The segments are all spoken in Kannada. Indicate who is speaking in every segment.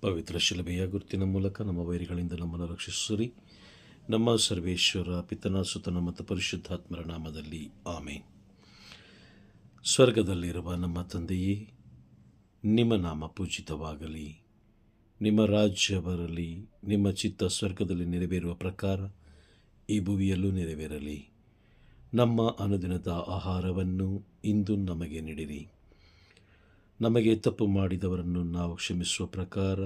Speaker 1: ಪವಿತ್ರ ಶಿಲಭೆಯ ಗುರುತಿನ ಮೂಲಕ ನಮ್ಮ ವೈರಿಗಳಿಂದ ನಮ್ಮನ್ನು ರಕ್ಷಿಸಿರಿ ನಮ್ಮ ಸರ್ವೇಶ್ವರ ಪಿತನ, ಸುತನ ಮತ್ತು ಪರಿಶುದ್ಧಾತ್ಮರ ನಾಮದಲ್ಲಿ ಆಮೆ ಸ್ವರ್ಗದಲ್ಲಿರುವ ನಮ್ಮ ತಂದೆಯೇ, ನಿಮ್ಮ ನಾಮ ಪೂಜಿತವಾಗಲಿ. ನಿಮ್ಮ ರಾಜ್ಯ ಬರಲಿ, ನಿಮ್ಮ ಚಿತ್ತ ಸ್ವರ್ಗದಲ್ಲಿ ನೆರವೇರುವ ಪ್ರಕಾರ ಈ ಭುವಿಯಲ್ಲೂ ನೆರವೇರಲಿ. ನಮ್ಮ ಅನುದಿನದ ಆಹಾರವನ್ನು ಇಂದು ನಮಗೆ ನೀಡಿರಿ. ನಮಗೆ ತಪ್ಪು ಮಾಡಿದವರನ್ನು ನಾವು ಕ್ಷಮಿಸುವ ಪ್ರಕಾರ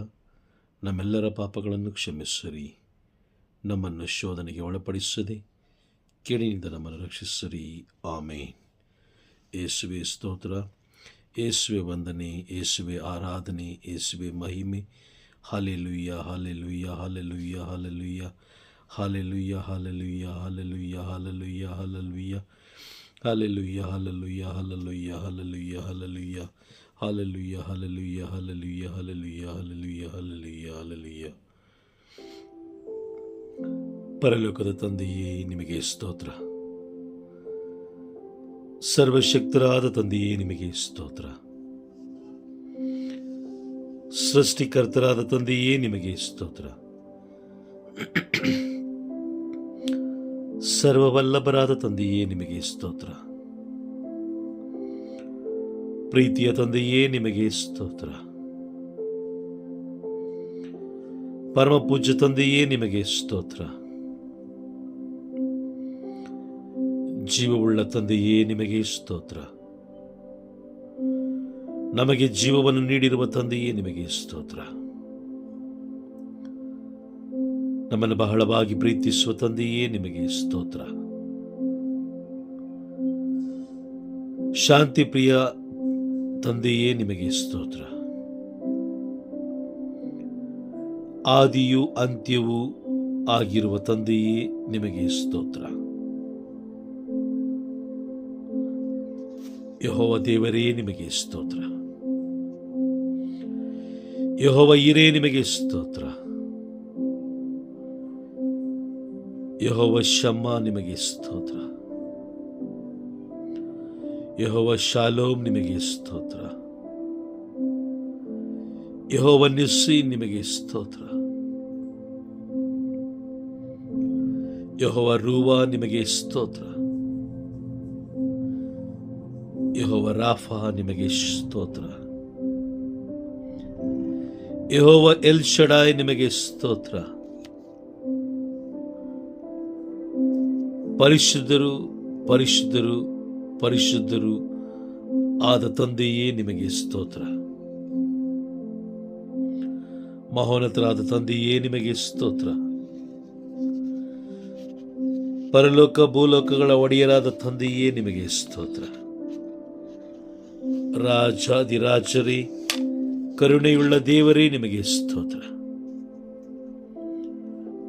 Speaker 1: ನಮ್ಮೆಲ್ಲರ ಪಾಪಗಳನ್ನು ಕ್ಷಮಿಸಿರಿ ನಮ್ಮನ್ನು ಶೋಧನೆಗೆ ಒಳಪಡಿಸದೆ ಕೇಳಿನಿಂದ ನಮ್ಮನ್ನು ರಕ್ಷಿಸಿರಿ ಆಮೇನ್ ಏಸುವೆ ಸ್ತೋತ್ರ ಏಸುವೆ ವಂದನೆ ಏಸುವೆ ಆರಾಧನೆ ಏಸುವೆ ಮಹಿಮೆ hallelujah hallelujah hallelujah hallelujah hallelujah hallelujah hallelujah hallelujah hallelujah hallelujah hallelujah hallelujah hallelujah hallelujah hallelujah hallelujah, hallelujah, hallelujah, hallelujah, hallelujah, hallelujah. ಪರಲೋಕದ ತಂದೆಯೇ ನಿಮಗೆ ಸ್ತೋತ್ರ. ಸರ್ವಶಕ್ತರಾದ ತಂದೆಯೇ ನಿಮಗೆ ಸ್ತೋತ್ರ. ಸೃಷ್ಟಿಕರ್ತರಾದ ತಂದೆಯೇ ನಿಮಗೆ ಸ್ತೋತ್ರ. ಸರ್ವವಲ್ಲಭರಾದ ತಂದೆಯೇ ನಿಮಗೆ ಸ್ತೋತ್ರ. ಪ್ರೀತಿಯ ತಂದೆಯೇ ನಿಮಗೆ ಸ್ತೋತ್ರ. ಪರಮ ಪೂಜ್ಯ ತಂದೆಯೇ ನಿಮಗೆ ಸ್ತೋತ್ರ. ಜೀವವುಳ್ಳ ತಂದೆಯೇ ನಿಮಗೆ ಸ್ತೋತ್ರ. ನಮಗೆ ಜೀವವನ್ನು ನೀಡಿರುವ ತಂದೆಯೇ ನಿಮಗೆ ಸ್ತೋತ್ರ. ನಮ್ಮನ್ನು ಬಹಳವಾಗಿ ಪ್ರೀತಿಸುವ ತಂದೆಯೇ ನಿಮಗೆ ಸ್ತೋತ್ರ. ಶಾಂತಿ ಪ್ರಿಯ ತಂದೆಯೇ ನಿಮಗೆ ಸ್ತೋತ್ರ. ಆದಿಯು ಅಂತ್ಯವೂ ಆಗಿರುವ ತಂದೆಯೇ ನಿಮಗೆ ಸ್ತೋತ್ರ. ಯಹೋವ ದೇವರೇ ನಿಮಗೆ ಸ್ತೋತ್ರ. ಯಹೋವ ಇರೇ ನಿಮಗೆ ಸ್ತೋತ್ರ. ಯಹೋವ ಶಮ್ಮ ನಿಮಗೆ ಸ್ತೋತ್ರ. ಯಹೋವ ಶಾಲೋಮ್ ನಿಮಗೆ ಸ್ತೋತ್ರ. ಯಹೋವ ನಿಸ್ಸಿ ನಿಮಗೆ ಸ್ತೋತ್ರ. ಯಹೋವ ರೂವಾ ನಿಮಗೆ ಸ್ತೋತ್ರ. ಯಹೋವ ರಾಫಾ ನಿಮಗೆ ಸ್ತೋತ್ರ. ಯಹೋವ ಎಲ್ ಶಡಾಯ್ ನಿಮಗೆ ಸ್ತೋತ್ರ. ಪರಿಶುದ್ಧರು ಪರಿಶುದ್ಧರು ಪರಿಶುದ್ಧರು ಆದ ತಂದೆಯೇ ನಿಮಗೆ ಸ್ತೋತ್ರ. ಮಹೋನ್ನತರಾದ ತಂದೆಯೇ ನಿಮಗೆ ಸ್ತೋತ್ರ. ಪರಲೋಕ ಭೂಲೋಕಗಳ ಒಡೆಯರಾದ ತಂದೆಯೇ ನಿಮಗೆ ಸ್ತೋತ್ರ. ರಾಜಾದಿರಾಜರೇ ಕರುಣೆಯುಳ್ಳ ದೇವರೇ ನಿಮಗೆ ಸ್ತೋತ್ರ.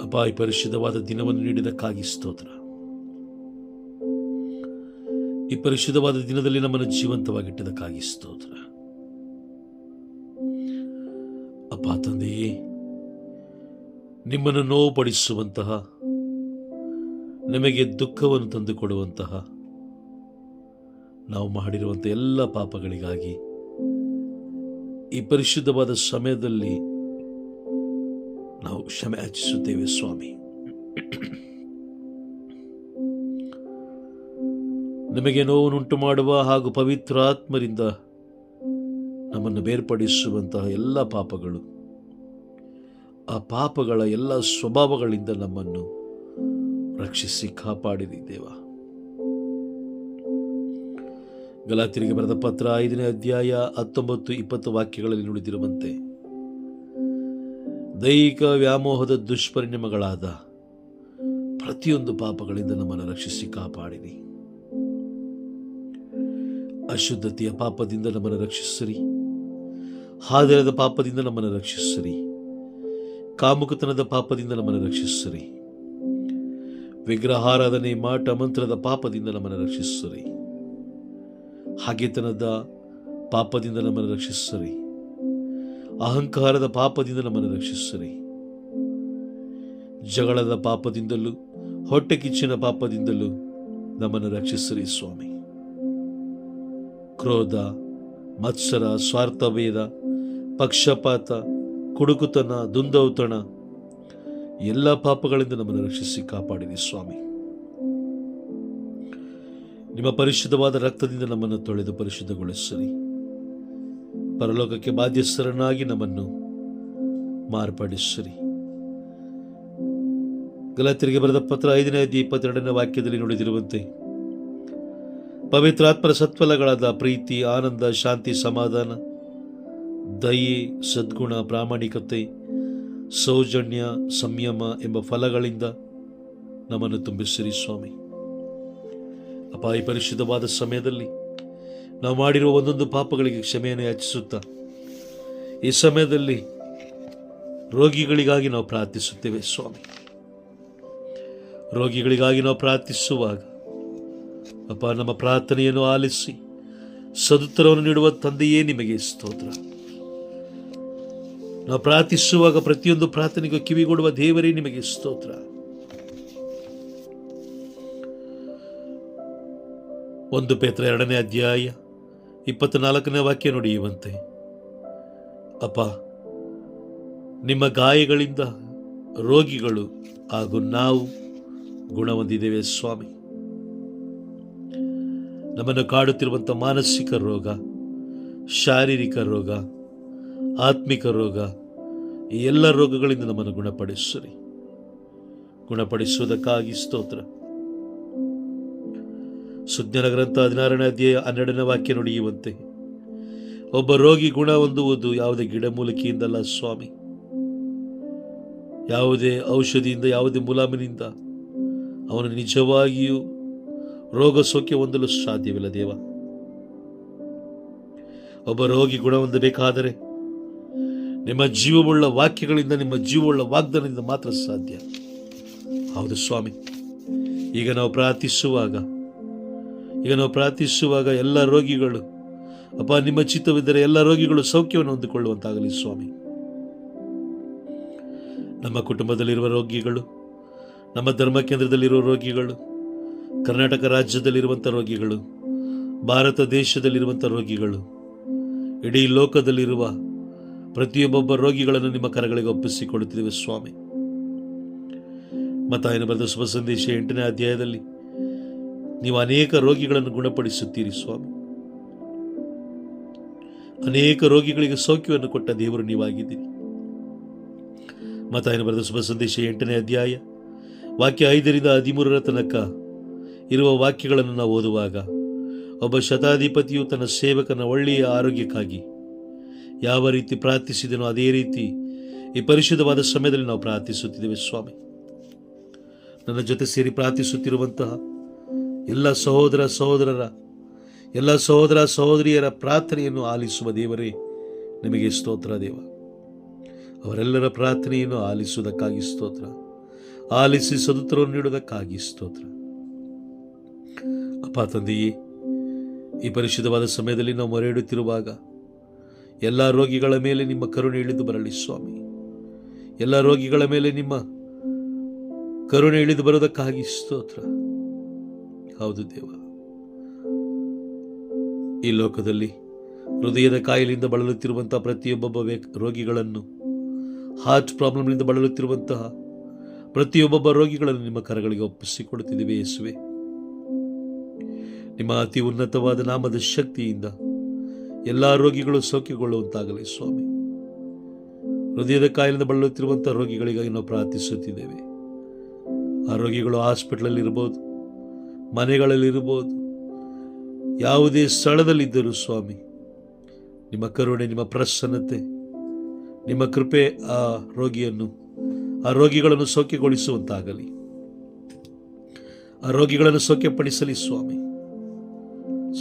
Speaker 1: ಅಪಾಯ ಪರಿಶುದ್ಧವಾದ ದಿನವನ್ನು ನೀಡಿದಕ್ಕಾಗಿ ಸ್ತೋತ್ರ. ಈ ಪರಿಶುದ್ಧವಾದ ದಿನದಲ್ಲಿ ನಮ್ಮನ್ನು ಜೀವಂತವಾಗಿಟ್ಟದಕ್ಕಾಗಿ ಸ್ತೋತ್ರ. ಅಪ್ಪ ತಂದೆಯೇ ನಿಮ್ಮನ್ನು ನೋವುಪಡಿಸುವಂತಹ, ನಿಮಗೆ ದುಃಖವನ್ನು ತಂದುಕೊಡುವಂತಹ, ನಾವು ಮಾಡಿರುವಂಥ ಎಲ್ಲ ಪಾಪಗಳಿಗಾಗಿ ಈ ಪರಿಶುದ್ಧವಾದ ಸಮಯದಲ್ಲಿ ನಾವು ಕ್ಷಮೆ ಯಾಚಿಸುತ್ತೇವೆ ಸ್ವಾಮಿ. ನಿಮಗೆ ನೋವನ್ನುಂಟು ಮಾಡುವ ಹಾಗೂ ಪವಿತ್ರಾತ್ಮರಿಂದ ನಮ್ಮನ್ನು ಬೇರ್ಪಡಿಸುವಂತಹ ಎಲ್ಲ ಪಾಪಗಳು, ಆ ಪಾಪಗಳ ಎಲ್ಲ ಸ್ವಭಾವಗಳಿಂದ ನಮ್ಮನ್ನು ರಕ್ಷಿಸಿ ಕಾಪಾಡಿರಿ ದೇವ. ಗಲಾತಿರಿಗೆ ಬರೆದ ಪತ್ರ ಐದನೇ ಅಧ್ಯಾಯ ಹತ್ತೊಂಬತ್ತು ಇಪ್ಪತ್ತು ವಾಕ್ಯಗಳಲ್ಲಿ ನುಡಿದಿರುವಂತೆ, ದೈಹಿಕ ವ್ಯಾಮೋಹದ ದುಷ್ಪರಿಣಾಮಗಳಾದ ಪ್ರತಿಯೊಂದು ಪಾಪಗಳಿಂದ ನಮ್ಮನ್ನು ರಕ್ಷಿಸಿ ಕಾಪಾಡಿರಿ. ಅಶುದ್ಧತೆಯ ಪಾಪದಿಂದ ನಮ್ಮನ್ನು ರಕ್ಷಿಸಿರಿ ಹಾದರದ ಪಾಪದಿಂದ ನಮ್ಮನ್ನು ರಕ್ಷಿಸಿರಿ ಕಾಮುಕತನದ ಪಾಪದಿಂದ ನಮ್ಮನ್ನು ರಕ್ಷಿಸಿರಿ ವಿಗ್ರಹಾರಾಧನೆ ಮಾಟ ಮಂತ್ರದ ಪಾಪದಿಂದ ನಮ್ಮನ್ನು ರಕ್ಷಿಸಿರಿ ಹಾಗೆತನದ ಪಾಪದಿಂದ ನಮ್ಮನ್ನು ರಕ್ಷಿಸಿರಿ ಅಹಂಕಾರದ ಪಾಪದಿಂದ ನಮ್ಮನ್ನು ರಕ್ಷಿಸಿರಿ ಜಗಳದ ಪಾಪದಿಂದಲೂ, ಹೊಟ್ಟೆ ಕಿಚ್ಚಿನ ಪಾಪದಿಂದಲೂ ನಮ್ಮನ್ನು ರಕ್ಷಿಸಿರಿ ಸ್ವಾಮಿ. ಕ್ರೋಧ, ಮತ್ಸರ, ಸ್ವಾರ್ಥಭೇದ, ಪಕ್ಷಪಾತ, ಕುಡುಕುತನ, ದುಂದೌತಣ, ಎಲ್ಲ ಪಾಪಗಳಿಂದ ನಮ್ಮನ್ನು ರಕ್ಷಿಸಿ ಕಾಪಾಡಿರಿ ಸ್ವಾಮಿ. ನಿಮ್ಮ ಪರಿಶುದ್ಧವಾದ ರಕ್ತದಿಂದ ನಮ್ಮನ್ನು ತೊಳೆದು ಪರಿಶುದ್ಧಗೊಳಿಸಿರಿ. ಪರಲೋಕಕ್ಕೆ ಬಾಧ್ಯಸ್ಥರನ್ನಾಗಿ ನಮ್ಮನ್ನು ಮಾರ್ಪಡಿಸಿರಿ. ಗಲಾತಿರಿಗೆ ಬರೆದ ಪತ್ರ ಐದನೇ ಇಪ್ಪತ್ತೆರಡನೇ ವಾಕ್ಯದಲ್ಲಿ ನುಡಿದಿರುವಂತೆ ಪವಿತ್ರಾತ್ಮರ ಸತ್ಫಲಗಳಾದ ಪ್ರೀತಿ, ಆನಂದ, ಶಾಂತಿ, ಸಮಾಧಾನ, ದಯೆ, ಸದ್ಗುಣ, ಪ್ರಾಮಾಣಿಕತೆ, ಸೌಜನ್ಯ, ಸಂಯಮ ಎಂಬ ಫಲಗಳಿಂದ ನಮ್ಮನ್ನು ತುಂಬಿಸಿರಿ ಸ್ವಾಮಿ. ಅಪಾಯ ಪರಿಶುದ್ಧವಾದ ಸಮಯದಲ್ಲಿ ನಾವು ಮಾಡಿರುವ ಒಂದೊಂದು ಪಾಪಗಳಿಗೆ ಕ್ಷಮೆಯನ್ನು ಯಾಚಿಸುತ್ತಾ, ಈ ಸಮಯದಲ್ಲಿ ರೋಗಿಗಳಿಗಾಗಿ ನಾವು ಪ್ರಾರ್ಥಿಸುತ್ತೇವೆ ಸ್ವಾಮಿ. ರೋಗಿಗಳಿಗಾಗಿ ನಾವು ಪ್ರಾರ್ಥಿಸುವಾಗ ಅಪ್ಪ ನಮ್ಮ ಪ್ರಾರ್ಥನೆಯನ್ನು ಆಲಿಸಿ. ಸದುತ್ತರವನ್ನು ನೀಡುವ ತಂದೆಯೇ ನಿಮಗೆ ಸ್ತೋತ್ರ. ನಾವು ಪ್ರಾರ್ಥಿಸುವಾಗ ಪ್ರತಿಯೊಂದು ಪ್ರಾರ್ಥನೆಗೂ ಕಿವಿಗೊಡುವ ದೇವರೇ ನಿಮಗೆ ಸ್ತೋತ್ರ. ಒಂದು ಪೇತ್ರ ಎರಡನೇ ಅಧ್ಯಾಯ ಇಪ್ಪತ್ನಾಲ್ಕನೇ ವಾಕ್ಯ ನುಡಿಯುವಂತೆ. ಅಪ್ಪ ನಿಮ್ಮ ಗಾಯಗಳಿಂದ ರೋಗಿಗಳು ಹಾಗೂ ನಾವು ಗುಣ ಹೊಂದಿದ್ದೇವೆ ಸ್ವಾಮಿ. ನಮ್ಮನ್ನು ಕಾಡುತ್ತಿರುವಂಥ ಮಾನಸಿಕ ರೋಗ, ಶಾರೀರಿಕ ರೋಗ, ಆತ್ಮಿಕ ರೋಗ, ಈ ಎಲ್ಲ ರೋಗಗಳಿಂದ ನಮ್ಮನ್ನು ಗುಣಪಡಿಸ್ರಿ. ಗುಣಪಡಿಸುವುದಕ್ಕಾಗಿ ಸ್ತೋತ್ರ. ಸುಜ್ಞನ ಗ್ರಂಥ ಹದಿನಾರನೇ ಅಧ್ಯಾಯ ಹನ್ನೆರಡನೇ ವಾಕ್ಯ ನುಡಿಯುವಂತೆ, ಒಬ್ಬ ರೋಗಿ ಗುಣ ಹೊಂದುವುದು ಯಾವುದೇ ಗಿಡಮೂಲಿಕೆಯಿಂದಲ್ಲ ಸ್ವಾಮಿ. ಯಾವುದೇ ಔಷಧಿಯಿಂದ, ಯಾವುದೇ ಮುಲಾಮಿನಿಂದ ಅವನು ನಿಜವಾಗಿಯೂ ರೋಗ ಸೌಖ್ಯ ಹೊಂದಲು ಸಾಧ್ಯವಿಲ್ಲ ದೇವ. ಒಬ್ಬ ರೋಗಿ ಗುಣ ಹೊಂದಬೇಕಾದರೆ ನಿಮ್ಮ ಜೀವವುಳ್ಳ ವಾಕ್ಯಗಳಿಂದ, ನಿಮ್ಮ ಜೀವವುಳ್ಳ ವಾಗ್ದಾನದಿಂದ ಮಾತ್ರ ಸಾಧ್ಯ. ಹೌದು ಸ್ವಾಮಿ. ಈಗ ನಾವು ಪ್ರಾರ್ಥಿಸುವಾಗ, ಈಗ ನಾವು ಪ್ರಾರ್ಥಿಸುವಾಗ ಎಲ್ಲ ರೋಗಿಗಳು, ಅಪ್ಪ ನಿಮ್ಮ ಚಿತ್ತವಿದ್ದರೆ ಎಲ್ಲ ರೋಗಿಗಳು ಸೌಖ್ಯವನ್ನು ಹೊಂದಿಕೊಳ್ಳುವಂತಾಗಲಿ ಸ್ವಾಮಿ. ನಮ್ಮ ಕುಟುಂಬದಲ್ಲಿರುವ ರೋಗಿಗಳು, ನಮ್ಮ ಧರ್ಮ ಕೇಂದ್ರದಲ್ಲಿರುವ ರೋಗಿಗಳು ಕರ್ನಾಟಕ ರಾಜ್ಯದಲ್ಲಿರುವಂಥ ರೋಗಿಗಳು, ಭಾರತ ದೇಶದಲ್ಲಿರುವಂಥ ರೋಗಿಗಳು, ಇಡೀ ಲೋಕದಲ್ಲಿರುವ ಪ್ರತಿಯೊಬ್ಬೊಬ್ಬ ರೋಗಿಗಳನ್ನು ನಿಮ್ಮ ಕರಗಳಿಗೆ ಒಪ್ಪಿಸಿಕೊಡುತ್ತಿದ್ದೇವೆ ಸ್ವಾಮಿ. ಮತ್ತಾಯನ ಬರೆದ ಶುಭ ಸಂದೇಶ ಎಂಟನೇ ಅಧ್ಯಾಯದಲ್ಲಿ ನೀವು ಅನೇಕ ರೋಗಿಗಳನ್ನು ಗುಣಪಡಿಸುತ್ತೀರಿ ಸ್ವಾಮಿ. ಅನೇಕ ರೋಗಿಗಳಿಗೆ ಸೌಖ್ಯವನ್ನು ಕೊಟ್ಟ ದೇವರು ನೀವಾಗಿದ್ದೀರಿ. ಮತ್ತಾಯನ ಬರೆದ ಶುಭ ಸಂದೇಶ ಎಂಟನೇ ಅಧ್ಯಾಯ, ವಾಕ್ಯ ಐದರಿಂದ ಹದಿಮೂರರ ತನಕ ಇರುವ ವಾಕ್ಯಗಳನ್ನು ನಾವು ಓದುವಾಗ ಒಬ್ಬ ಶತಾಧಿಪತಿಯು ತನ್ನ ಸೇವಕನ ಒಳ್ಳೆಯ ಆರೋಗ್ಯಕ್ಕಾಗಿ ಯಾವ ರೀತಿ ಪ್ರಾರ್ಥಿಸಿದನೋ ಅದೇ ರೀತಿ ಈ ಪರಿಶುದ್ಧವಾದ ಸಮಯದಲ್ಲಿ ನಾವು ಪ್ರಾರ್ಥಿಸುತ್ತಿದ್ದೇವೆ, ಸ್ವಾಮಿ. ನನ್ನ ಜೊತೆ ಸೇರಿ ಪ್ರಾರ್ಥಿಸುತ್ತಿರುವಂತಹ ಎಲ್ಲ ಸಹೋದರ ಸಹೋದರರ, ಎಲ್ಲ ಸಹೋದರ ಸಹೋದರಿಯರ ಪ್ರಾರ್ಥನೆಯನ್ನು ಆಲಿಸುವ ದೇವರೇ ನಿಮಗೆ ಸ್ತೋತ್ರ, ದೇವ. ಅವರೆಲ್ಲರ ಪ್ರಾರ್ಥನೆಯನ್ನು ಆಲಿಸುವುದಕ್ಕಾಗಿ ಸ್ತೋತ್ರ. ಆಲಿಸಿ ಸದುತ್ತರವನ್ನು ನೀಡುವುದಕ್ಕಾಗಿ ಸ್ತೋತ್ರ. ಅಪ್ಪ ತಂದೆಯೇ, ಈ ಪರಿಶುದ್ಧವಾದ ಸಮಯದಲ್ಲಿ ನಾವು ಮೊರೆ ಇಡುತ್ತಿರುವಾಗ ಎಲ್ಲ ರೋಗಿಗಳ ಮೇಲೆ ನಿಮ್ಮ ಕರುಣೆ ಇಳಿದು ಬರಲಿ ಸ್ವಾಮಿ. ಎಲ್ಲ ರೋಗಿಗಳ ಮೇಲೆ ನಿಮ್ಮ ಕರುಣೆ ಇಳಿದು ಬರೋದಕ್ಕಾಗಿ ಸ್ತೋತ್ರ. ಹೌದು ದೇವ, ಈ ಲೋಕದಲ್ಲಿ ಹೃದಯದ ಕಾಯಿಲೆಯಿಂದ ಬಳಲುತ್ತಿರುವಂತಹ ಪ್ರತಿಯೊಬ್ಬೊಬ್ಬ ರೋಗಿಗಳನ್ನು ಹಾರ್ಟ್ ಪ್ರಾಬ್ಲಮ್ನಿಂದ ಬಳಲುತ್ತಿರುವಂತಹ ಪ್ರತಿಯೊಬ್ಬೊಬ್ಬ ರೋಗಿಗಳನ್ನು ನಿಮ್ಮ ಕರಗಳಿಗೆ ಒಪ್ಪಿಸಿಕೊಡುತ್ತಿದ್ದೇವೆ ಯೇಸುವೆ. ನಿಮ್ಮ ಅತಿ ಉನ್ನತವಾದ ನಾಮದ ಶಕ್ತಿಯಿಂದ ಎಲ್ಲ ರೋಗಿಗಳು ಸೌಖ್ಯಗೊಳ್ಳುವಂತಾಗಲಿ ಸ್ವಾಮಿ. ಹೃದಯದ ಕಾಯಿಲೆಯಿಂದ ಬಳಲುತ್ತಿರುವಂಥ ರೋಗಿಗಳಿಗಾಗಿ ನಾವು ಪ್ರಾರ್ಥಿಸುತ್ತಿದ್ದೇವೆ. ಆ ರೋಗಿಗಳು ಹಾಸ್ಪಿಟ್ಲಲ್ಲಿರ್ಬೋದು ಮನೆಗಳಲ್ಲಿರ್ಬೋದು ಯಾವುದೇ ಸ್ಥಳದಲ್ಲಿದ್ದರೂ ಸ್ವಾಮಿ, ನಿಮ್ಮ ಕರುಣೆ, ನಿಮ್ಮ ಪ್ರಸನ್ನತೆ, ನಿಮ್ಮ ಕೃಪೆ ಆ ರೋಗಿಯನ್ನು, ಆ ರೋಗಿಗಳನ್ನು ಸೌಖ್ಯಗೊಳಿಸುವಂತಾಗಲಿ. ಆ ರೋಗಿಗಳನ್ನು ಸೌಖ್ಯಪಡಿಸಲಿ ಸ್ವಾಮಿ.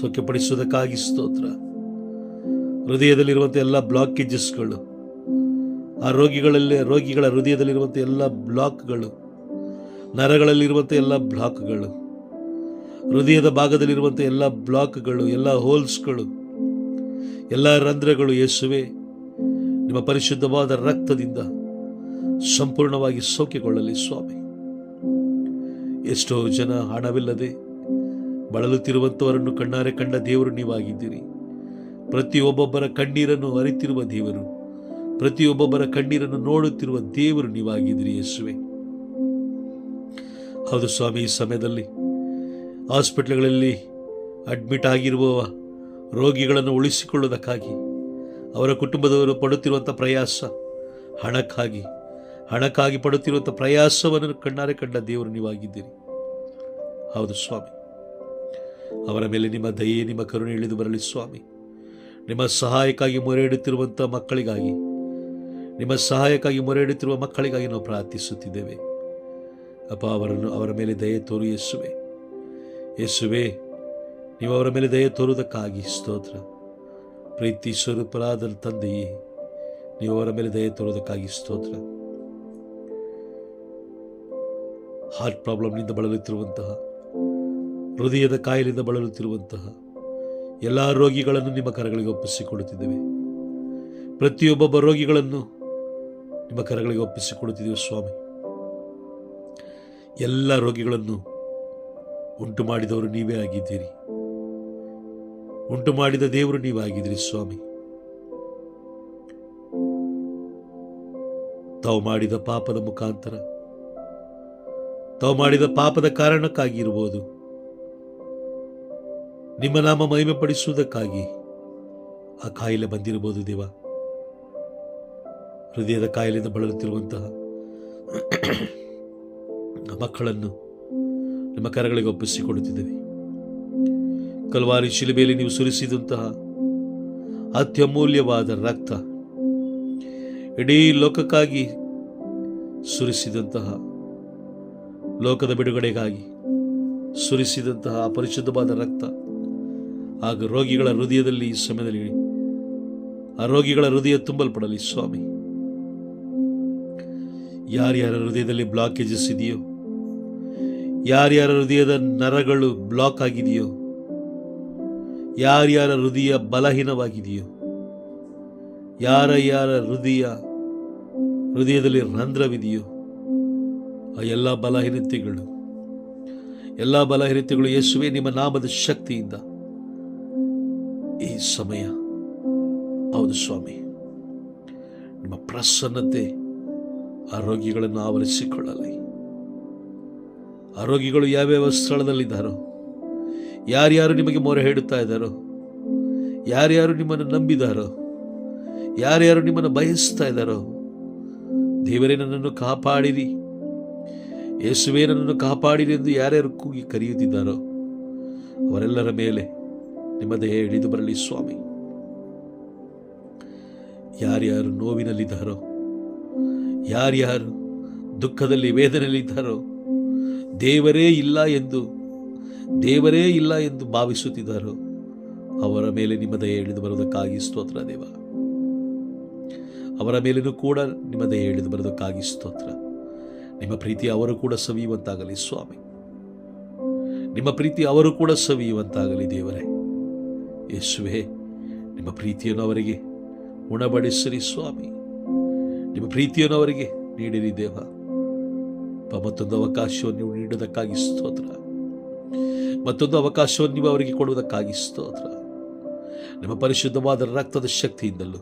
Speaker 1: ಸೌಖ್ಯಪಡಿಸುವುದಕ್ಕಾಗಿ ಸ್ತೋತ್ರ. ಹೃದಯದಲ್ಲಿರುವಂಥ ಎಲ್ಲ ಬ್ಲಾಕೇಜಸ್ಗಳು ಆ ರೋಗಿಗಳಲ್ಲಿ, ರೋಗಿಗಳ ಹೃದಯದಲ್ಲಿರುವಂಥ ಎಲ್ಲ ಬ್ಲಾಕ್ಗಳು ನರಗಳಲ್ಲಿರುವಂಥ ಎಲ್ಲ ಬ್ಲಾಕ್ಗಳು ಹೃದಯದ ಭಾಗದಲ್ಲಿರುವಂಥ ಎಲ್ಲ ಬ್ಲಾಕ್ಗಳು ಎಲ್ಲ ಹೋಲ್ಸ್ಗಳು ಎಲ್ಲ ರಂಧ್ರಗಳು ಯೇಸುವೆ, ನಿಮ್ಮ ಪರಿಶುದ್ಧವಾದ ರಕ್ತದಿಂದ ಸಂಪೂರ್ಣವಾಗಿ ಸೌಖ್ಯಗೊಳ್ಳಲಿ ಸ್ವಾಮಿ. ಎಷ್ಟೋ ಜನ ಹಣವಿಲ್ಲದೆ ಬಳಲುತ್ತಿರುವಂಥವರನ್ನು ಕಣ್ಣಾರೆ ಕಂಡ ದೇವರು ನೀವಾಗಿದ್ದೀರಿ. ಪ್ರತಿಯೊಬ್ಬೊಬ್ಬರ ಕಣ್ಣೀರನ್ನು ಅರಿತಿರುವ ದೇವರು, ಪ್ರತಿಯೊಬ್ಬೊಬ್ಬರ ಕಣ್ಣೀರನ್ನು ನೋಡುತ್ತಿರುವ ದೇವರು ನೀವಾಗಿದ್ದೀರಿ ಯೇಸುವೆ. ಹೌದು ಸ್ವಾಮಿ, ಈ ಸಮಯದಲ್ಲಿ ಹಾಸ್ಪಿಟ್ಲ್ಗಳಲ್ಲಿ ಅಡ್ಮಿಟ್ ಆಗಿರುವ ರೋಗಿಗಳನ್ನು ಉಳಿಸಿಕೊಳ್ಳುವುದಕ್ಕಾಗಿ, ಅವರ ಕುಟುಂಬದವರು ಪಡುತ್ತಿರುವಂಥ ಪ್ರಯಾಸ, ಹಣಕ್ಕಾಗಿ ಹಣಕ್ಕಾಗಿ ಪಡುತ್ತಿರುವಂಥ ಪ್ರಯಾಸವನ್ನು ಕಣ್ಣಾರೆ ಕಂಡ ದೇವರು ನೀವಾಗಿದ್ದೀರಿ. ಹೌದು ಸ್ವಾಮಿ. ಅವರ ಮೇಲೆ ನಿಮ್ಮ ದಯೆ, ನಿಮ್ಮ ಕರುಣೆ ಇಳಿದು ಬರಲಿ ಸ್ವಾಮಿ. ನಿಮ್ಮ ಸಹಾಯಕ್ಕಾಗಿ ಮೊರೆ ಇಡುತ್ತಿರುವಂಥ ಮಕ್ಕಳಿಗಾಗಿ, ನಿಮ್ಮ ಸಹಾಯಕ್ಕಾಗಿ ಮೊರೆ ಇಡುತ್ತಿರುವ ಮಕ್ಕಳಿಗಾಗಿ ನಾವು ಪ್ರಾರ್ಥಿಸುತ್ತಿದ್ದೇವೆ. ಅಪ್ಪ, ಅವರನ್ನು ಅವರ ಮೇಲೆ ದಯೆ ತೋರು ಯೇಸುವೆ. ಯೇಸುವೆ, ನೀವು ಅವರ ಮೇಲೆ ದಯೆ ತೋರುವುದಕ್ಕಾಗಿ ಸ್ತೋತ್ರ. ಪ್ರೀತಿ ಸ್ವರೂಪರಾದ ತಂದೆಯೇ, ನೀವು ಅವರ ಮೇಲೆ ದಯೆ ತೋರುವುದಕ್ಕಾಗಿ ಸ್ತೋತ್ರ. ಹಾರ್ಟ್ ಪ್ರಾಬ್ಲಮ್ನಿಂದ ಬಳಲುತ್ತಿರುವಂತಹ ಹೃದಯದ ಕಾಯಿಲೆಯಿಂದ ಬಳಲುತ್ತಿರುವಂತಹ ಎಲ್ಲ ರೋಗಿಗಳನ್ನು ನಿಮ್ಮ ಕರಗಳಿಗೆ ಒಪ್ಪಿಸಿಕೊಡುತ್ತಿದ್ದೇವೆ. ಪ್ರತಿಯೊಬ್ಬೊಬ್ಬ ರೋಗಿಗಳನ್ನು ನಿಮ್ಮ ಕರಗಳಿಗೆ ಒಪ್ಪಿಸಿಕೊಡುತ್ತಿದ್ದೇವೆ ಸ್ವಾಮಿ. ಎಲ್ಲ ರೋಗಿಗಳನ್ನು ಉಂಟು ಮಾಡಿದವರು ನೀವೇ ಆಗಿದ್ದೀರಿ. ಉಂಟು ಮಾಡಿದ ದೇವರು ನೀವೇ ಆಗಿದ್ದೀರಿ ಸ್ವಾಮಿ. ತಾವು ಮಾಡಿದ ಪಾಪದ ಮುಖಾಂತರ, ತಾವು ಮಾಡಿದ ಪಾಪದ ಕಾರಣಕ್ಕಾಗಿರ್ಬೋದು ನಿಮ್ಮ ನಾಮ ಮಹಿಮೆ ಪಡಿಸುವುದಕ್ಕಾಗಿ ಆ ಕಾಯಿಲೆ ಬಂದಿರಬಹುದು, ದೇವ. ಹೃದಯದ ಕಾಯಿಲೆಯಿಂದ ಬಳಲುತ್ತಿರುವಂತಹ ಮಕ್ಕಳನ್ನು ನಿಮ್ಮ ಕರಗಳಿಗೆ ಒಪ್ಪಿಸಿಕೊಡುತ್ತಿದ್ದೇವೆ. ಕಲ್ವಾರಿ ಶಿಲುಬೆಯಲ್ಲಿ ನೀವು ಸುರಿಸಿದಂತಹ ಅತ್ಯಮೂಲ್ಯವಾದ ರಕ್ತ ಇಡೀ ಲೋಕಕ್ಕಾಗಿ ಸುರಿಸಿದಂತಹ ಲೋಕದ ಬಿಡುಗಡೆಗಾಗಿ ಸುರಿಸಿದಂತಹ ಅಪರಿಶುದ್ಧವಾದ ರಕ್ತ ಆಗ ರೋಗಿಗಳ ಹೃದಯದಲ್ಲಿ ಈ ಸಮಯದಲ್ಲಿ ಆ ರೋಗಿಗಳ ಹೃದಯ ತುಂಬಲ್ಪಡಲಿ, ಸ್ವಾಮಿ. ಯಾರ್ಯಾರ ಹೃದಯದಲ್ಲಿ ಬ್ಲಾಕೇಜಸ್ ಇದೆಯೋ, ಯಾರ್ಯಾರ ಹೃದಯದ ನರಗಳು ಬ್ಲಾಕ್ ಆಗಿದೆಯೋ, ಯಾರ್ಯಾರ ಹೃದಯ ಬಲಹೀನವಾಗಿದೆಯೋ ಯಾರ ಯಾರ ಹೃದಯ ಹೃದಯದಲ್ಲಿ ರಂಧ್ರವಿದೆಯೋ, ಆ ಎಲ್ಲ ಬಲಹೀನತೆಗಳು ಎಲ್ಲ ಬಲಹೀನತೆಗಳು ಯೇಸುವೆ ನಿಮ್ಮ ನಾಮದ ಶಕ್ತಿಯಿಂದ ಈ ಸಮಯ. ಹೌದು ಸ್ವಾಮಿ. ನಿಮ್ಮ ಪ್ರಸನ್ನತೆ ಆರೋಗ್ಯಗಳನ್ನು ಆವರಿಸಿಕೊಳ್ಳಲಿ. ಆರೋಗ್ಯಗಳು ಯಾವ್ಯಾವ ಸ್ಥಳದಲ್ಲಿದ್ದಾರೋ, ಯಾರ್ಯಾರು ನಿಮಗೆ ಮೊರೆ ಹೇಳುತ್ತಾ ಇದ್ದಾರೋ, ಯಾರ್ಯಾರು ನಿಮ್ಮನ್ನು ನಂಬಿದಾರೋ, ಯಾರ್ಯಾರು ನಿಮ್ಮನ್ನು ಬಯಸ್ತಾ ಇದ್ದಾರೋ, ದೇವರೇ ನನ್ನನ್ನು ಕಾಪಾಡಿರಿ. ಯೇಸುವೇ ನನ್ನನ್ನು ಕಾಪಾಡಿರಿ ಎಂದು ಯಾರ್ಯಾರು ಕೂಗಿ ಕರೆಯುತ್ತಿದ್ದಾರೋ, ಅವರೆಲ್ಲರ ಮೇಲೆ ನಿಮ್ಮ ದೇಹ ಇಳಿದು ಬರಲಿ ಸ್ವಾಮಿ. ಯಾರ್ಯಾರು ನೋವಿನಲ್ಲಿದ್ದಾರೋ, ಯಾರ್ಯಾರು ದುಃಖದಲ್ಲಿ ವೇದನೆಯಲ್ಲಿದ್ದಾರೋ, ದೇವರೇ ಇಲ್ಲ ಎಂದು, ದೇವರೇ ಇಲ್ಲ ಎಂದು ಭಾವಿಸುತ್ತಿದ್ದಾರೋ, ಅವರ ಮೇಲೆ ನಿಮ್ಮ ದಯೆ ಇಳಿದು ಬರೋದಕ್ಕಾಗಿ ಸ್ತೋತ್ರ ದೇವ. ಅವರ ಮೇಲೂ ಕೂಡ ನಿಮ್ಮ ದಯೆ ಇಳಿದು ಬರೋದಕ್ಕಾಗಿ ಸ್ತೋತ್ರ. ನಿಮ್ಮ ಪ್ರೀತಿ ಅವರು ಕೂಡ ಸವಿಯುವಂತಾಗಲಿ ಸ್ವಾಮಿ. ನಿಮ್ಮ ಪ್ರೀತಿ ಅವರು ಕೂಡ ಸವಿಯುವಂತಾಗಲಿ ದೇವರೇ. ಯೇಸುವೆ, ನಿಮ್ಮ ಪ್ರೀತಿಯನ್ನು ಅವರಿಗೆ ಉಣಬಡಿಸಿರಿ ಸ್ವಾಮಿ. ನಿಮ್ಮ ಪ್ರೀತಿಯನ್ನು ಅವರಿಗೆ ನೀಡಿರಿ ದೇವ. ಮತ್ತೊಂದು ಅವಕಾಶವನ್ನು ನೀವು ನೀಡುವುದಕ್ಕಾಗಿ ಸ್ತೋತ್ರ. ಮತ್ತೊಂದು ಅವಕಾಶವನ್ನು ನೀವು ಅವರಿಗೆ ಕೊಡುವುದಕ್ಕಾಗಿ ಸ್ತೋತ್ರ. ನಿಮ್ಮ ಪರಿಶುದ್ಧವಾದ ರಕ್ತದ ಶಕ್ತಿಯಿಂದಲೂ,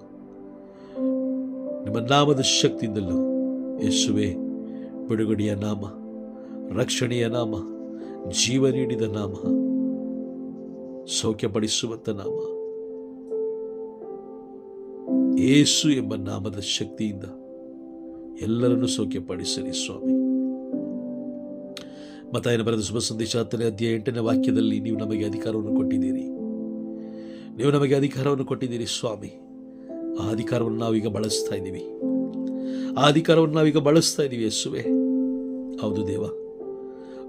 Speaker 1: ನಿಮ್ಮ ನಾಮದ ಶಕ್ತಿಯಿಂದಲೂ ಯೇಸುವೆ, ಬಿಡುಗಡೆಯ ನಾಮ, ರಕ್ಷಣೆಯ ನಾಮ, ಜೀವ ನೀಡಿದ ನಾಮ ಸೌಖ್ಯಪಡಿಸುವಂತ ನಾಮ ಏಸು ಎಂಬ ನಾಮದ ಶಕ್ತಿಯಿಂದ ಎಲ್ಲರನ್ನು ಸೌಖ್ಯಪಡಿಸಲಿ ಸ್ವಾಮಿ. ಮತಾಯನ ಬರೆದ ಶುಭ ಸಂದೇಶ ಹತ್ತನೇ ಅಧ್ಯಾಯ ಎಂಟನೇ ವಾಕ್ಯದಲ್ಲಿ ನೀವು ನಮಗೆ ಅಧಿಕಾರವನ್ನು ಕೊಟ್ಟಿದ್ದೀರಿ. ನೀವು ನಮಗೆ ಅಧಿಕಾರವನ್ನು ಕೊಟ್ಟಿದ್ದೀರಿ ಸ್ವಾಮಿ. ಆ ಅಧಿಕಾರವನ್ನು ನಾವೀಗ ಬಳಸ್ತಾ ಇದ್ದೀವಿ. ಆ ಅಧಿಕಾರವನ್ನು ನಾವೀಗ ಬಳಸ್ತಾ ಇದ್ದೀವಿ ಯೇಸುವೆ. ಹೌದು ದೇವ.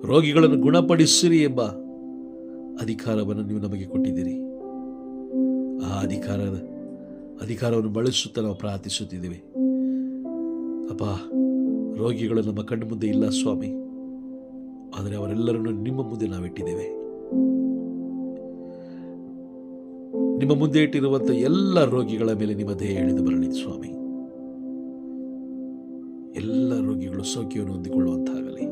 Speaker 1: ರೋಗಿಗಳನ್ನು ಗುಣಪಡಿಸಿರಿ ಎಂಬ ಅಧಿಕಾರವನ್ನು ನೀವು ನಮಗೆ ಕೊಟ್ಟಿದ್ದೀರಿ. ಆ ಅಧಿಕಾರದ ಅಧಿಕಾರವನ್ನು ಬಳಸುತ್ತಾ ನಾವು ಪ್ರಾರ್ಥಿಸುತ್ತಿದ್ದೇವೆ. ಅಪ್ಪ, ರೋಗಿಗಳು ನಮ್ಮ ಕಣ್ಣು ಮುಂದೆ ಇಲ್ಲ ಸ್ವಾಮಿ. ಆದರೆ ಅವರೆಲ್ಲರನ್ನು ನಿಮ್ಮ ಮುಂದೆ ನಾವಿಟ್ಟಿದ್ದೇವೆ. ನಿಮ್ಮ ಮುಂದೆ ಇಟ್ಟಿರುವಂಥ ಎಲ್ಲ ರೋಗಿಗಳ ಮೇಲೆ ನಿಮ್ಮ ದೇಹ ಎಳೆದು ಬರಲಿ ಸ್ವಾಮಿ. ಎಲ್ಲ ರೋಗಿಗಳು ಸೌಖ್ಯವನ್ನು ಹೊಂದಿಕೊಳ್ಳುವಂತಾಗಲಿ.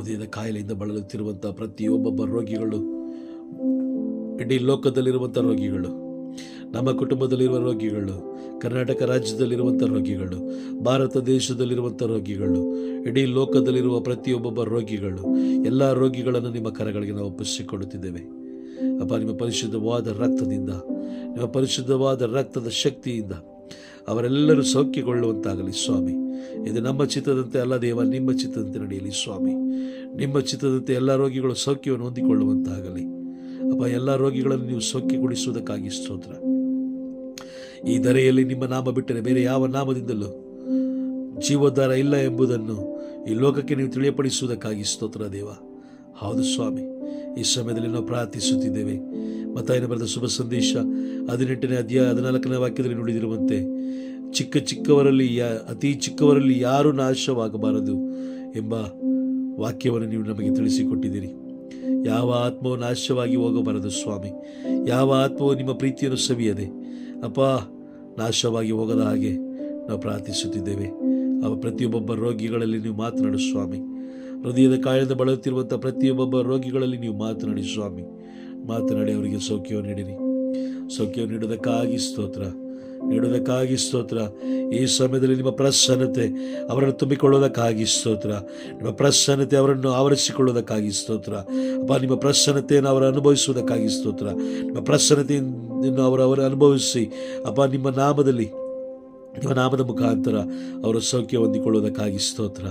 Speaker 1: ಹೃದಯದ ಕಾಯಿಲೆಯಿಂದ ಬಳಲುತ್ತಿರುವಂಥ ಪ್ರತಿಯೊಬ್ಬೊಬ್ಬ ರೋಗಿಗಳು, ಇಡೀ ಲೋಕದಲ್ಲಿರುವಂಥ ರೋಗಿಗಳು, ನಮ್ಮ ಕುಟುಂಬದಲ್ಲಿರುವ ರೋಗಿಗಳು, ಕರ್ನಾಟಕ ರಾಜ್ಯದಲ್ಲಿರುವಂಥ ರೋಗಿಗಳು, ಭಾರತ ದೇಶದಲ್ಲಿರುವಂಥ ರೋಗಿಗಳು, ಇಡೀ ಲೋಕದಲ್ಲಿರುವ ಪ್ರತಿಯೊಬ್ಬೊಬ್ಬ ರೋಗಿಗಳು, ಎಲ್ಲ ರೋಗಿಗಳನ್ನು ನಿಮ್ಮ ಕರಗಳಿಗೆ ನಾವು ಒಪ್ಪಿಸಿಕೊಡುತ್ತಿದ್ದೇವೆ. ಅಪ್ಪ, ನಿಮ್ಮ ಪರಿಶುದ್ಧವಾದ ರಕ್ತದಿಂದ, ನಿಮ್ಮ ಪರಿಶುದ್ಧವಾದ ರಕ್ತದ ಶಕ್ತಿಯಿಂದ ಅವರೆಲ್ಲರೂ ಸೌಖ್ಯಗೊಳ್ಳುವಂತಾಗಲಿ ಸ್ವಾಮಿ. ಇದು ನಮ್ಮ ಚಿತ್ತದಂತೆ ಅಲ್ಲ ದೇವ, ನಿಮ್ಮ ಚಿತ್ತದಂತೆ ನಡೆಯಲಿ ಸ್ವಾಮಿ. ನಿಮ್ಮ ಚಿತ್ತದಂತೆ ಎಲ್ಲ ರೋಗಿಗಳು ಸೌಖ್ಯವನ್ನು ಹೊಂದಿಕೊಳ್ಳುವಂತಾಗಲಿ. ಅಪ್ಪ, ಎಲ್ಲ ರೋಗಿಗಳನ್ನು ನೀವು ಸೌಖ್ಯಗೊಳಿಸುವುದಕ್ಕಾಗಿ ಸ್ತೋತ್ರ. ಈ ದರೆಯಲ್ಲಿ ನಿಮ್ಮ ನಾಮ ಬಿಟ್ಟರೆ ಬೇರೆ ಯಾವ ನಾಮದಿಂದಲೂ ಜೀವೋದ್ಧಾರ ಇಲ್ಲ ಎಂಬುದನ್ನು ಈ ಲೋಕಕ್ಕೆ ನೀವು ತಿಳಿಯಪಡಿಸುವುದಕ್ಕಾಗಿ ಸ್ತೋತ್ರ ದೇವ. ಹೌದು ಸ್ವಾಮಿ, ಈ ಸಮಯದಲ್ಲಿ ನಾವು ಪ್ರಾರ್ಥಿಸುತ್ತಿದ್ದೇವೆ. ಮತ್ತಾಯನ ಬರೆದ ಶುಭ ಸಂದೇಶ ಹದಿನೆಂಟನೇ ಅಧ್ಯಾಯ ಹದಿನಾಲ್ಕನೇ ವಾಕ್ಯದಲ್ಲಿ ನುಡಿದಿರುವಂತೆ, ಚಿಕ್ಕ ಚಿಕ್ಕವರಲ್ಲಿ ಯಾ, ಅತಿ ಚಿಕ್ಕವರಲ್ಲಿ ಯಾರೂ ನಾಶವಾಗಬಾರದು ಎಂಬ ವಾಕ್ಯವನ್ನು ನೀವು ನಮಗೆ ತಿಳಿಸಿಕೊಟ್ಟಿದ್ದೀರಿ. ಯಾವ ಆತ್ಮವು ನಾಶವಾಗಿ ಹೋಗಬಾರದು ಸ್ವಾಮಿ. ಯಾವ ಆತ್ಮವು ನಿಮ್ಮ ಪ್ರೀತಿಯನ್ನು ಸವಿಯದೆ, ಅಪ್ಪ, ನಾಶವಾಗಿ ಹೋಗದ ಹಾಗೆ ನಾವು ಪ್ರಾರ್ಥಿಸುತ್ತಿದ್ದೇವೆ. ಅವ ಪ್ರತಿಯೊಬ್ಬೊಬ್ಬ ರೋಗಿಗಳಲ್ಲಿ ನೀವು ಮಾತನಾಡು ಸ್ವಾಮಿ. ಹೃದಯದ ಕಾಯದ ಬಳಲುತ್ತಿರುವಂಥ ಪ್ರತಿಯೊಬ್ಬೊಬ್ಬ ರೋಗಿಗಳಲ್ಲಿ ನೀವು ಮಾತನಾಡಿ ಸ್ವಾಮಿ. ಮಾತನಾಡಿ ಅವರಿಗೆ ಸೌಖ್ಯವನ್ನು ನೀಡಿರಿ. ಸೌಖ್ಯವನ್ನು ನೀಡೋದಕ್ಕಾಗಿ ಸ್ತೋತ್ರ. ನೀಡೋದಕ್ಕಾಗಿ ಸ್ತೋತ್ರ. ಈ ಸಮಯದಲ್ಲಿ ನಿಮ್ಮ ಪ್ರಸನ್ನತೆ ಅವರನ್ನು ತುಂಬಿಕೊಳ್ಳೋದಕ್ಕಾಗಿ ಸ್ತೋತ್ರ. ನಿಮ್ಮ ಪ್ರಸನ್ನತೆ ಅವರನ್ನು ಆವರಿಸಿಕೊಳ್ಳೋದಕ್ಕಾಗಿ ಸ್ತೋತ್ರ. ಅಪ್ಪ, ನಿಮ್ಮ ಪ್ರಸನ್ನತೆಯನ್ನು ಅವರು ಅನುಭವಿಸುವುದಕ್ಕಾಗಿ ಸ್ತೋತ್ರ. ನಿಮ್ಮ ಪ್ರಸನ್ನತೆಯನ್ನು ಅವರು ಅನುಭವಿಸಿ, ಅಪ್ಪ, ನಿಮ್ಮ ನಾಮದಲ್ಲಿ ನಿಮ್ಮ ನಾಮದ ಮುಖಾಂತರ ಅವರು ಸೌಖ್ಯ ಹೊಂದಿಕೊಳ್ಳುವುದಕ್ಕಾಗಿ ಸ್ತೋತ್ರ.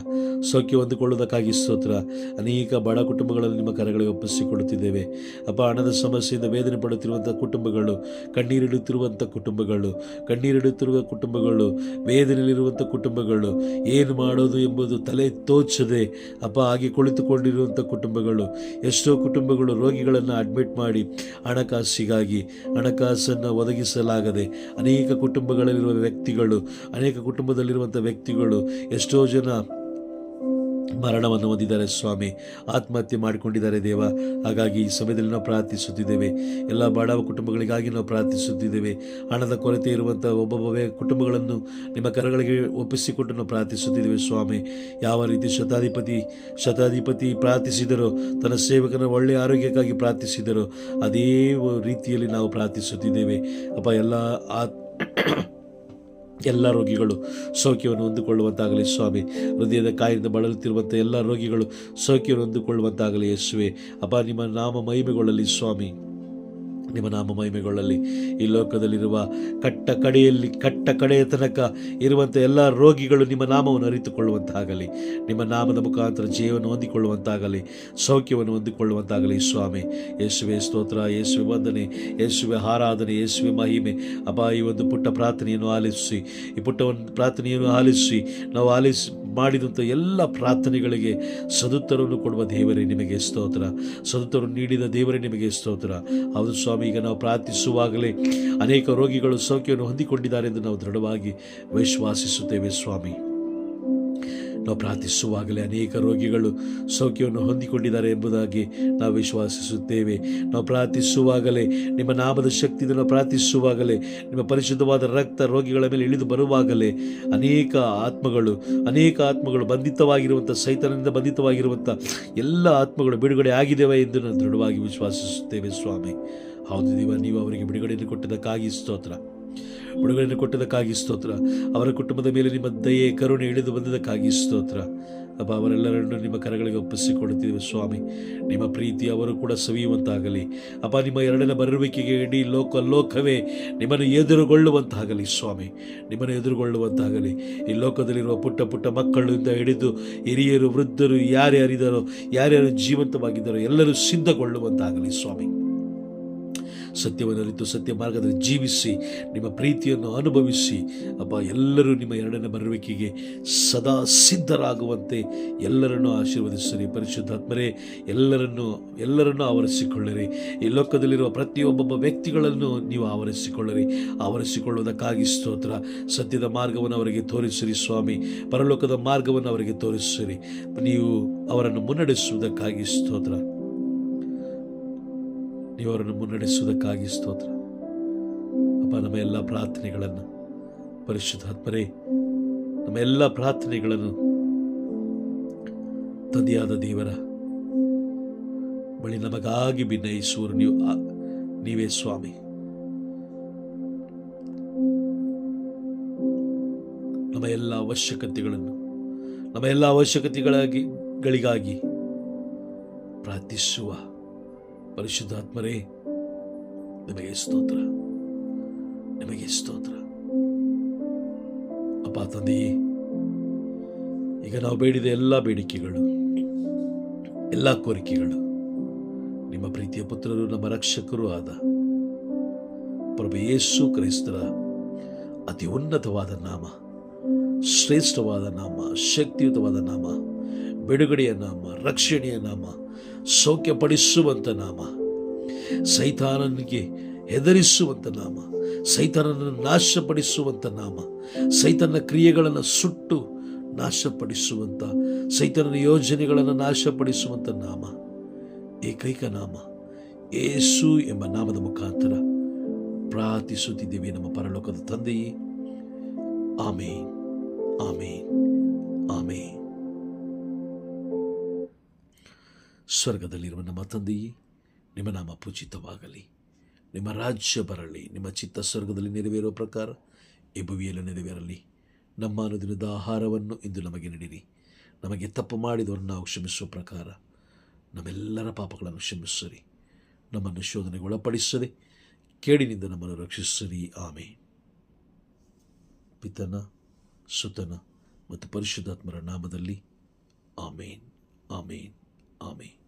Speaker 1: ಸೌಖ್ಯ ಹೊಂದಿಕೊಳ್ಳುವುದಕ್ಕಾಗಿ ಸ್ತೋತ್ರ. ಅನೇಕ ಬಡ ಕುಟುಂಬಗಳನ್ನು ನಿಮ್ಮ ಕರಗಳಿಗೆ ಒಪ್ಪಿಸಿಕೊಡುತ್ತಿದ್ದೇವೆ. ಅಪ್ಪ, ಹಣದ ಸಮಸ್ಯೆಯಿಂದ ವೇದನೆ ಪಡುತ್ತಿರುವಂಥ ಕುಟುಂಬಗಳು ಕಣ್ಣೀರಿಡುತ್ತಿರುವಂಥ ಕುಟುಂಬಗಳು, ಕಣ್ಣೀರಿಡುತ್ತಿರುವ ಕುಟುಂಬಗಳು ವೇದನೆಯಲ್ಲಿರುವಂಥ ಕುಟುಂಬಗಳು, ಏನು ಮಾಡೋದು ಎಂಬುದು ತಲೆ ತೋಚದೆ ಅಪ್ಪ, ಹಾಗೆ ಕುಳಿತುಕೊಂಡಿರುವಂಥ ಕುಟುಂಬಗಳು, ಎಷ್ಟೋ ಕುಟುಂಬಗಳು ರೋಗಿಗಳನ್ನು ಅಡ್ಮಿಟ್ ಮಾಡಿ ಹಣಕಾಸಿಗಾಗಿ, ಹಣಕಾಸನ್ನು ಒದಗಿಸಲಾಗದೆ ಅನೇಕ ಕುಟುಂಬಗಳಲ್ಲಿರುವ ವ್ಯಕ್ತಿಗಳು ಅನೇಕ ಕುಟುಂಬದಲ್ಲಿರುವಂಥ ವ್ಯಕ್ತಿಗಳು ಎಷ್ಟೋ ಜನ ಮರಣವನ್ನು ಹೊಂದಿದ್ದಾರೆ ಸ್ವಾಮಿ. ಆತ್ಮಹತ್ಯೆ ಮಾಡಿಕೊಂಡಿದ್ದಾರೆ ದೇವ. ಹಾಗಾಗಿ ಈ ಸಮಯದಲ್ಲಿ ನಾವು ಪ್ರಾರ್ಥಿಸುತ್ತಿದ್ದೇವೆ. ಎಲ್ಲ ಬಡವ ಕುಟುಂಬಗಳಿಗಾಗಿ ನಾವು ಪ್ರಾರ್ಥಿಸುತ್ತಿದ್ದೇವೆ. ಹಣದ ಕೊರತೆ ಇರುವಂಥ ಒಬ್ಬೊಬ್ಬ ಕುಟುಂಬಗಳನ್ನು ನಿಮ್ಮ ಕರಗಳಿಗೆ ಒಪ್ಪಿಸಿಕೊಂಡು ನಾವು ಪ್ರಾರ್ಥಿಸುತ್ತಿದ್ದೇವೆ ಸ್ವಾಮಿ. ಯಾವ ರೀತಿ ಶತಾಧಿಪತಿ ಶತಾಧಿಪತಿ ಪ್ರಾರ್ಥಿಸಿದರೋ, ತನ್ನ ಸೇವಕನ ಒಳ್ಳೆಯ ಆರೋಗ್ಯಕ್ಕಾಗಿ ಪ್ರಾರ್ಥಿಸಿದರೋ, ಅದೇ ರೀತಿಯಲ್ಲಿ ನಾವು ಪ್ರಾರ್ಥಿಸುತ್ತಿದ್ದೇವೆ. ಅಪ್ಪ, ಎಲ್ಲ ಆ ಎಲ್ಲ ರೋಗಿಗಳು ಸೌಖ್ಯವನ್ನು ಹೊಂದಿಕೊಳ್ಳುವಂತಾಗಲಿ ಸ್ವಾಮಿ. ಹೃದಯದ ಕಾಯಿಂದ ಬಳಲುತ್ತಿರುವಂಥ ಎಲ್ಲ ರೋಗಿಗಳು ಸೌಖ್ಯವನ್ನು ಹೊಂದಿಕೊಳ್ಳುವಂತಾಗಲಿ ಯೇಸುವೆ. ಅಪ್ಪ ನಿಮ್ಮ ನಾಮ ಮಹಿಮೆಗೊಳ್ಳಲಿ ಸ್ವಾಮಿ. ನಿಮ್ಮ ನಾಮ ಮಹಿಮೆಗೊಳ್ಳಲಿ ಈ ಲೋಕದಲ್ಲಿರುವ ಕಟ್ಟ ಕಡೆಯಲ್ಲಿ, ಕಟ್ಟ ಕಡೆಯ ತನಕ ಇರುವಂಥ ಎಲ್ಲ ರೋಗಿಗಳು ನಿಮ್ಮ ನಾಮವನ್ನು ಅರಿತುಕೊಳ್ಳುವಂತಾಗಲಿ, ನಿಮ್ಮ ನಾಮದ ಮುಖಾಂತರ ಜೀವನ ಹೊಂದಿಕೊಳ್ಳುವಂತಾಗಲಿ, ಸೌಖ್ಯವನ್ನು ಹೊಂದಿಕೊಳ್ಳುವಂತಾಗಲಿ. ಸ್ವಾಮಿ, ಯೇಸುವೆ ಸ್ತೋತ್ರ, ಯೇಸುವೆ ವಂದನೆ, ಯೇಸುವೆ ಆರಾಧನೆ, ಯೇಸುವೆ ಮಹಿಮೆ. ಅಪ ಈ ಒಂದು ಪುಟ್ಟ ಪ್ರಾರ್ಥನೆಯನ್ನು ಆಲಿಸಿ, ಈ ಪುಟ್ಟ ಒಂದು ಪ್ರಾರ್ಥನೆಯನ್ನು ಆಲಿಸಿ, ನಾವು ಆಲಿಸಿ ಮಾಡಿದಂಥ ಎಲ್ಲ ಪ್ರಾರ್ಥನೆಗಳಿಗೆ ಸದುತ್ತರವನ್ನು ಕೊಡುವ ದೇವರೇ ನಿಮಗೆ ಸ್ತೋತ್ರ. ಸದುತ್ತರವನ್ನು ನೀಡಿದ ದೇವರೇ ನಿಮಗೆ ಸ್ತೋತ್ರ. ಹೌದು ಸ್ವಾಮಿ ಈಗ ನಾವು ಪ್ರಾರ್ಥಿಸುವಾಗಲೇ ಅನೇಕ ರೋಗಿಗಳು ಸೌಖ್ಯವನ್ನು ಹೊಂದಿಕೊಂಡಿದ್ದಾರೆ ಎಂದು ನಾವು ದೃಢವಾಗಿ ವಿಶ್ವಾಸಿಸುತ್ತೇವೆ ಸ್ವಾಮಿ. ನಾವು ಪ್ರಾರ್ಥಿಸುವಾಗಲೇ ಅನೇಕ ರೋಗಿಗಳು ಸೌಖ್ಯವನ್ನು ಹೊಂದಿಕೊಂಡಿದ್ದಾರೆ ಎಂಬುದಾಗಿ ನಾವು ವಿಶ್ವಾಸಿಸುತ್ತೇವೆ. ನಾವು ಪ್ರಾರ್ಥಿಸುವಾಗಲೇ ನಿಮ್ಮ ನಾಮದ ಶಕ್ತಿಯನ್ನು ಪ್ರಾರ್ಥಿಸುವಾಗಲೇ ನಿಮ್ಮ ಪರಿಶುದ್ಧವಾದ ರಕ್ತ ರೋಗಿಗಳ ಮೇಲೆ ಇಳಿದು ಬರುವಾಗಲೇ ಅನೇಕ ಆತ್ಮಗಳು ಅನೇಕ ಆತ್ಮಗಳು ಬಂಧಿತವಾಗಿರುವಂಥ ಸೈತನದಿಂದ ಬಂಧಿತವಾಗಿರುವಂಥ ಎಲ್ಲ ಆತ್ಮಗಳು ಬಿಡುಗಡೆ ಆಗಿದ್ದೇವೆ ಎಂದು ನಾವು ದೃಢವಾಗಿ ವಿಶ್ವಾಸಿಸುತ್ತೇವೆ ಸ್ವಾಮಿ. ಹೌದು ದೇವ, ನೀವು ಅವರಿಗೆ ಬಿಡುಗಡೆಯನ್ನು ಕೊಟ್ಟದಕ್ಕಾಗಿ ಸ್ತೋತ್ರ. ಬಿಡುಗಡೆಯನ್ನು ಕೊಟ್ಟದಕ್ಕಾಗಿ ಸ್ತೋತ್ರ. ಅವರ ಕುಟುಂಬದ ಮೇಲೆ ನಿಮ್ಮ ದಯೆ, ಕರುಣೆ ಇಳಿದು ಬಂದದಕ್ಕಾಗಿ ಸ್ತೋತ್ರ. ಅಪ್ಪ, ಅವರೆಲ್ಲರನ್ನು ನಿಮ್ಮ ಕರಗಳಿಗೆ ಒಪ್ಪಿಸಿಕೊಡುತ್ತೀವಿ ಸ್ವಾಮಿ. ನಿಮ್ಮ ಪ್ರೀತಿ ಅವರು ಕೂಡ ಸವಿಯುವಂತಾಗಲಿ. ಅಪ್ಪ, ನಿಮ್ಮ ಎರಡನೇ ಬರುವಿಕೆಗೆ ಇಡೀ ಲೋಕ ಲೋಕವೇ ನಿಮ್ಮನ್ನು ಎದುರುಗೊಳ್ಳುವಂತಾಗಲಿ ಸ್ವಾಮಿ. ನಿಮ್ಮನ್ನು ಎದುರುಗೊಳ್ಳುವಂತಾಗಲಿ. ಈ ಲೋಕದಲ್ಲಿರುವ ಪುಟ್ಟ ಪುಟ್ಟ ಮಕ್ಕಳಿಂದ ಹಿಡಿದು ಹಿರಿಯರು, ವೃದ್ಧರು ಯಾರ್ಯಾರಿದ್ದಾರೋ ಯಾರ್ಯಾರು ಜೀವಂತವಾಗಿದ್ದಾರೋ ಎಲ್ಲರೂ ಸಿದ್ಧಗೊಳ್ಳುವಂತಾಗಲಿ ಸ್ವಾಮಿ. ಸತ್ಯವನ್ನು ಅರಿತು ಸತ್ಯ ಮಾರ್ಗದಲ್ಲಿ ಜೀವಿಸಿ, ನಿಮ್ಮ ಪ್ರೀತಿಯನ್ನು ಅನುಭವಿಸಿ ಅಪ್ಪ ಎಲ್ಲರೂ ನಿಮ್ಮ ಎರಡನೇ ಬರುವಿಕೆಗೆ ಸದಾ ಸಿದ್ಧರಾಗುವಂತೆ ಎಲ್ಲರನ್ನು ಆಶೀರ್ವದಿಸಿರಿ. ಪರಿಶುದ್ಧಾತ್ಮರೇ, ಎಲ್ಲರನ್ನು ಎಲ್ಲರನ್ನು ಆವರಿಸಿಕೊಳ್ಳಿರಿ. ಈ ಲೋಕದಲ್ಲಿರುವ ಪ್ರತಿಯೊಬ್ಬೊಬ್ಬ ವ್ಯಕ್ತಿಗಳನ್ನು ನೀವು ಆವರಿಸಿಕೊಳ್ಳಿರಿ. ಆವರಿಸಿಕೊಳ್ಳುವುದಕ್ಕಾಗಿ ಸ್ತೋತ್ರ. ಸತ್ಯದ ಮಾರ್ಗವನ್ನು ಅವರಿಗೆ ತೋರಿಸಿರಿ ಸ್ವಾಮಿ. ಪರಲೋಕದ ಮಾರ್ಗವನ್ನು ಅವರಿಗೆ ತೋರಿಸಿರಿ. ನೀವು ಅವರನ್ನು ಮುನ್ನಡೆಸುವುದಕ್ಕಾಗಿ ಸ್ತೋತ್ರ. ನೀವರನ್ನು ಮುನ್ನಡೆಸುವುದಕ್ಕಾಗಿ ಸ್ತೋತ್ರ. ಅಪ್ಪ, ನಮ್ಮ ಎಲ್ಲ ಪ್ರಾರ್ಥನೆಗಳನ್ನು ಪರಿಶುದ್ಧಾತ್ಮರೇ ನಮ್ಮ ಎಲ್ಲ ಪ್ರಾರ್ಥನೆಗಳನ್ನು ತದಿಯಾದ ದೇವರ ಬಳಿ ನಮಗಾಗಿ ಭಿನ್ನಯಿಸುವರು ನೀವು ನೀವೇ ಸ್ವಾಮಿ. ನಮ್ಮ ಎಲ್ಲ ಅವಶ್ಯಕತೆಗಳನ್ನು, ನಮ್ಮ ಎಲ್ಲ ಅವಶ್ಯಕತೆಗಳಾಗಿ, ಗಳಿಗಾಗಿ ಪ್ರಾರ್ಥಿಸುವ ಪರಿಶುದ್ಧಾತ್ಮರೇ, ನಿಮಗೆ ಸ್ತೋತ್ರ. ನಿಮಗೆ ಸ್ತೋತ್ರ. ಅಪ್ಪ ತಂದೆಯೇ ಈಗ ನಾವು ಬೇಡಿದ ಎಲ್ಲ ಬೇಡಿಕೆಗಳು, ಎಲ್ಲ ಕೋರಿಕೆಗಳು ನಿಮ್ಮ ಪ್ರೀತಿಯ ಪುತ್ರರು, ನಮ್ಮ ರಕ್ಷಕರು ಆದ ಪ್ರಭು ಯೇಸು ಕ್ರೈಸ್ತರ ಅತಿ ಉನ್ನತವಾದ ನಾಮ, ಶ್ರೇಷ್ಠವಾದ ನಾಮ, ಶಕ್ತಿಯುತವಾದ ನಾಮ, ಬಿಡುಗಡೆಯ ನಾಮ, ರಕ್ಷಣೆಯ ನಾಮ ಸೌಖ್ಯಪಡಿಸುವಂಥ ನಾಮ. ಸೈತಾನನಿಗೆ ಹೆದರಿಸುವಂಥ ನಾಮ. ಸೈತಾನನನ್ನು ನಾಶಪಡಿಸುವಂಥ ನಾಮ. ಸೈತನ ಕ್ರಿಯೆಗಳನ್ನು ಸುಟ್ಟು ನಾಶಪಡಿಸುವಂಥ ಸೈತನ ಯೋಜನೆಗಳನ್ನು ನಾಶಪಡಿಸುವಂಥ ನಾಮ. ಏಕೈಕ ನಾಮ. ಏಸು ಎಂಬ ನಾಮದ ಮುಖಾಂತರ ಪ್ರಾರ್ಥಿಸುತ್ತಿದ್ದೇವೆ ನಮ್ಮ ಪರಲೋಕದ ತಂದೆಯೇ. ಆಮೇನ್. ಆಮೇನ್. ಆಮೇನ್. ಸ್ವರ್ಗದಲ್ಲಿರುವ ನಮ್ಮ ತಂದೆಯೇ ನಿಮ್ಮ ನಾಮ ಪೂಜಿತವಾಗಲಿ. ನಿಮ್ಮ ರಾಜ್ಯ ಬರಲಿ, ನಿಮ್ಮ ಚಿತ್ತ ಸ್ವರ್ಗದಲ್ಲಿ ನೆರವೇರುವ ಪ್ರಕಾರ ಈ ಭುವಿಯಲ್ಲಿ ನೆರವೇರಲಿ. ನಮ್ಮ ಅನುದಿನದ ಆಹಾರವನ್ನು ಇಂದು ನಮಗೆ ನೀಡಿರಿ. ನಮಗೆ ತಪ್ಪು ಮಾಡಿದವರನ್ನು ನಾವು ಕ್ಷಮಿಸುವ ಪ್ರಕಾರ ನಮ್ಮೆಲ್ಲರ ಪಾಪಗಳನ್ನು ಕ್ಷಮಿಸಿರಿ ನಮ್ಮನ್ನು ಶೋಧನೆಗೆ ಒಳಪಡಿಸದೆ ಕೇಡಿನಿಂದ ನಮ್ಮನ್ನು ರಕ್ಷಿಸಿರಿ. ಆಮೆ ಪಿತನ, ಸುತನ ಮತ್ತು ಪರಿಶುದ್ಧಾತ್ಮರ ನಾಮದಲ್ಲಿ ಆಮೇನ್. ಆಮೇನ್. ಆಮೇನ್.